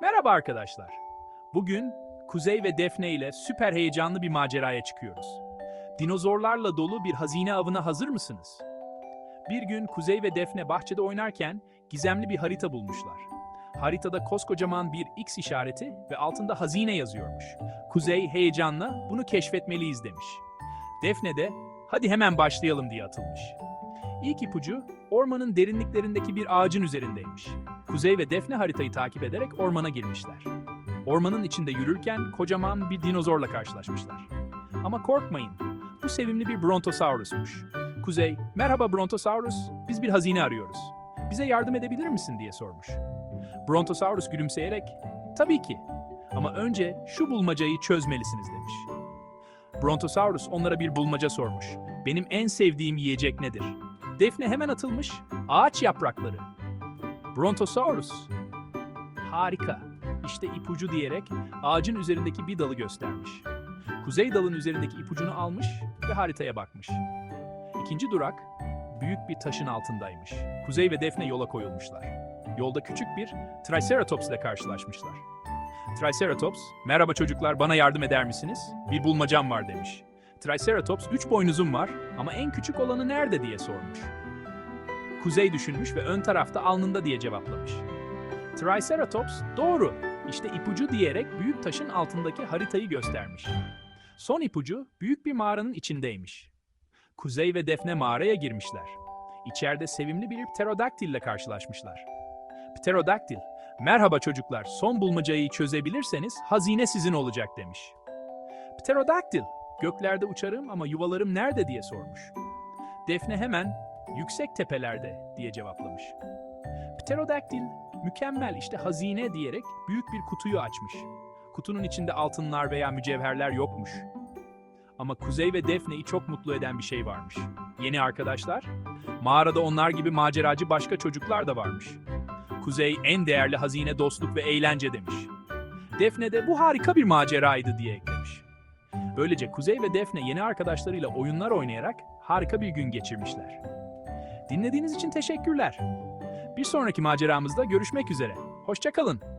Merhaba arkadaşlar. Bugün Kuzey ve Defne ile süper heyecanlı bir maceraya çıkıyoruz. Dinozorlarla dolu bir hazine avına hazır mısınız? Bir gün Kuzey ve Defne bahçede oynarken gizemli bir harita bulmuşlar. Haritada koskocaman bir X işareti ve altında hazine yazıyormuş. Kuzey heyecanla bunu keşfetmeliyiz demiş. Defne de hadi hemen başlayalım diye atılmış. İlk ipucu ormanın derinliklerindeki bir ağacın üzerindeymiş. Kuzey ve Defne haritayı takip ederek ormana girmişler. Ormanın içinde yürürken kocaman bir dinozorla karşılaşmışlar. Ama korkmayın, bu sevimli bir Brontosaurus'muş. Kuzey, merhaba Brontosaurus, biz bir hazine arıyoruz. Bize yardım edebilir misin diye sormuş. Brontosaurus gülümseyerek, tabii ki ama önce şu bulmacayı çözmelisiniz demiş. Brontosaurus onlara bir bulmaca sormuş. Benim en sevdiğim yiyecek nedir? Defne hemen atılmış, ağaç yaprakları. Brontosaurus. Harika. İşte ipucu diyerek ağacın üzerindeki bir dalı göstermiş. Kuzey dalın üzerindeki ipucunu almış ve haritaya bakmış. İkinci durak büyük bir taşın altındaymış. Kuzey ve Defne yola koyulmuşlar. Yolda küçük bir Triceratops ile karşılaşmışlar. Triceratops, merhaba çocuklar bana yardım eder misiniz? Bir bulmacam var demiş. Triceratops, üç boynuzum var ama en küçük olanı nerede diye sormuş. Kuzey düşünmüş ve ön tarafta alnında diye cevaplamış. Triceratops doğru. İşte ipucu diyerek büyük taşın altındaki haritayı göstermiş. Son ipucu büyük bir mağaranın içindeymiş. Kuzey ve Defne mağaraya girmişler. İçeride sevimli bir pterodaktil ile karşılaşmışlar. Pterodaktil, merhaba çocuklar son bulmacayı çözebilirseniz hazine sizin olacak demiş. Pterodaktil, göklerde uçarım ama yuvalarım nerede diye sormuş. Defne hemen yüksek tepelerde diye cevaplamış. Pterodaktil mükemmel işte hazine diyerek büyük bir kutuyu açmış. Kutunun içinde altınlar veya mücevherler yokmuş. Ama Kuzey ve Defne'yi çok mutlu eden bir şey varmış. Yeni arkadaşlar, mağarada onlar gibi maceracı başka çocuklar da varmış. Kuzey en değerli hazine dostluk ve eğlence demiş. Defne de bu harika bir maceraydı diye eklemiş. Böylece Kuzey ve Defne yeni arkadaşlarıyla oyunlar oynayarak harika bir gün geçirmişler. Dinlediğiniz için teşekkürler. Bir sonraki maceramızda görüşmek üzere. Hoşçakalın.